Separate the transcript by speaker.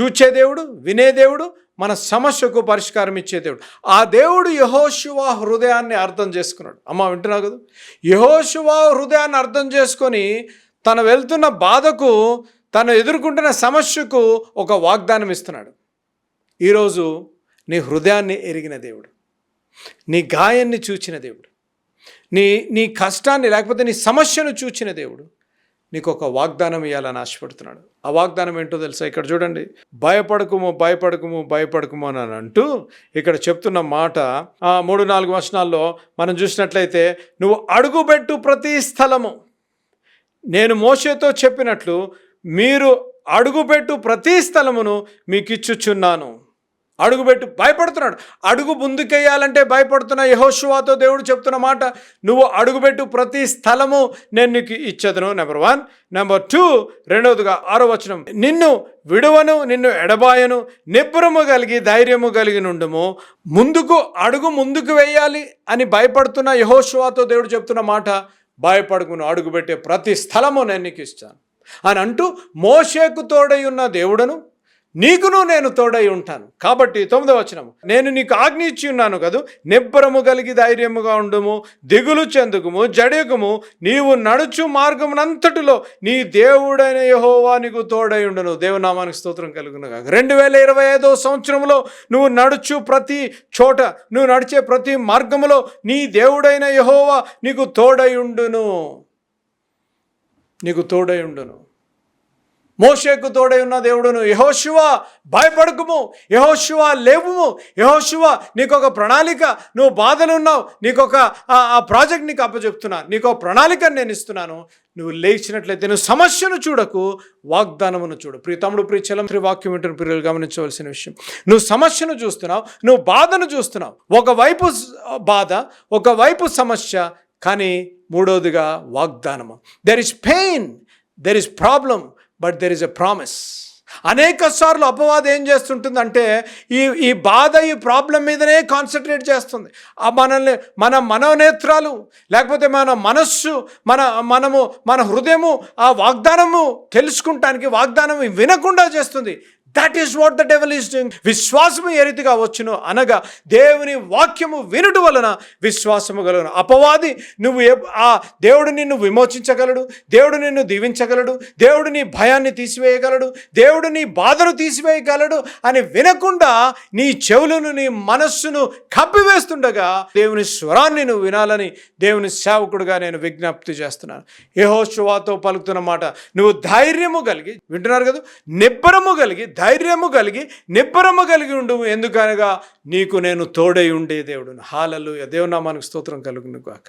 Speaker 1: చూచే దేవుడు వినే దేవుడు మన సమస్యకు పరిష్కారం ఇచ్చే దేవుడు. ఆ దేవుడు యహోశివా హృదయాన్ని అర్థం చేసుకున్నాడు. అమ్మ వింటున్నావు కదా? యహోశివా హృదయాన్ని అర్థం చేసుకొని తను వెళ్తున్న బాధకు తను ఎదుర్కొంటున్న సమస్యకు ఒక వాగ్దానం ఇస్తున్నాడు. ఈరోజు నీ హృదయాన్ని ఎరిగిన దేవుడు నీ గాయాన్ని చూచిన దేవుడు నీ నీ కష్టాన్ని లేకపోతే నీ సమస్యను చూచిన దేవుడు నీకు ఒక వాగ్దానం ఇవ్వాలని ఆశపడుతున్నాడు. ఆ వాగ్దానం ఏంటో తెలుసా? ఇక్కడ చూడండి. భయపడకుము భయపడకుము భయపడకుము అని అంటూ ఇక్కడ చెప్తున్న మాట ఆ మూడు నాలుగు వచనాల్లో మనం చూసినట్లయితే నువ్వు అడుగుపెట్టు ప్రతి స్థలము. నేను మోషేతో చెప్పినట్లు మీరు అడుగుపెట్టు ప్రతి స్థలమును మీకు ఇచ్చుచున్నాను అడుగుపెట్టు భయపడుతున్నాడు. అడుగు ముందుకెయ్యాలంటే భయపడుతున్న యహోశువాతో దేవుడు చెప్తున్న మాట నువ్వు అడుగుపెట్టు ప్రతి స్థలము నేను నీకు ఇచ్చదును. నెంబర్ వన్ నెంబర్ టూ రెండవదిగా ఆరో వచనం. నిన్ను విడువను నిన్ను ఎడబాయను నిబ్బరము కలిగి ధైర్యము కలిగి నుండుము. ముందుకు అడుగు ముందుకు వేయాలి అని భయపడుతున్న యహోశువాతో దేవుడు చెప్తున్న మాట భయపడుకును అడుగుపెట్టే ప్రతి స్థలము నేను నీకు ఇస్తాను. అని అంటూ మోషేకు తోడై ఉన్న దేవుడను నీకును నేను తోడై ఉంటాను. కాబట్టి తొమ్మిదవ వచనము. నేను నీకు ఆజ్ఞ ఇచ్చి ఉన్నాను కదూ నిబ్బరము కలిగి ధైర్యముగా ఉండుము దిగులు చెందుకుము జడుగుము నీవు నడుచు మార్గమునంతటిలో నీ దేవుడైన యహోవా నీకు తోడై ఉండను. దేవునామానికి స్తోత్రం కలుగును కాక రెండు వేల ఇరవై ఐదో సంవత్సరంలో నువ్వు నడుచు ప్రతి చోట నువ్వు నడిచే ప్రతి మార్గములో నీ దేవుడైన యహోవా నీకు తోడై ఉండును. నీకు తోడై ఉండును. మోషేకు తోడై ఉన్న దేవుడును యహోశివ భయపడకుము. యహోశివ లేవుము. యహోశివ నీకు ఒక ప్రణాళిక. నువ్వు బాధలు ఉన్నావు. నీకు ఒక ఆ ప్రాజెక్ట్ నీకు అప్పచెప్తున్నా. నీకు ఒక ప్రణాళిక నేను ఇస్తున్నాను. నువ్వు లేచినట్లయితే నువ్వు సమస్యను చూడకు వాగ్దానమును చూడు. ప్రియతముడు ప్రియ చలం వాక్యం ఏంటని ప్రియులు గమనించవలసిన విషయం. నువ్వు సమస్యను చూస్తున్నావు. నువ్వు బాధను చూస్తున్నావు. ఒకవైపు బాధ ఒకవైపు సమస్య కానీ మూడవదిగా వాగ్దానము. There is pain there is problem but there is a promise అనేక సార్లు అపవాదం ఏం చేస్తుంటుందంటే ఈ ఈ బాధ ఈ ప్రాబ్లం మీదనే కాన్సన్ట్రేట్ చేస్తుంది. ఆ మనల్ని మన మనోనేత్రాలు లేకపోతే మన మనస్సు మన మనము మన హృదయము ఆ వాగ్దానము తెలుసుకుంటానికి వాగ్దానం వినకుండా చేస్తుంది. That is what the devil is doing విశ్వాసము ఏ రీతిగా వచ్చును అనగా దేవుని వాక్యము వినుట వలన విశ్వాసము కలుగును అపవాది నువ్వు ఆ దేవుడు నిన్ను విమోచించగలడు దేవుడు నిన్ను దీవించగలడు దేవుడు నీ భయాన్ని తీసివేయగలడు దేవుడు నీ బాధను తీసివేయగలడు అని వినకుండా నీ చెవులను నీ మనస్సును కప్పివేస్తుండగా దేవుని స్వరాన్ని నువ్వు వినాలని దేవుని సేవకుడుగా నేను విజ్ఞప్తి చేస్తున్నాను. యెహోషువాతో పలుకుతున్న మాట నువ్వు ధైర్యము కలిగి వింటున్నారు కదా? నిబ్బరము కలిగి ధైర్యము కలిగి నిబ్బరము కలిగి ఉండు ఎందుకనగా నీకు నేను తోడై ఉండే దేవుడు హాలలు దేవునామానికి స్తోత్రం కలుగును కాక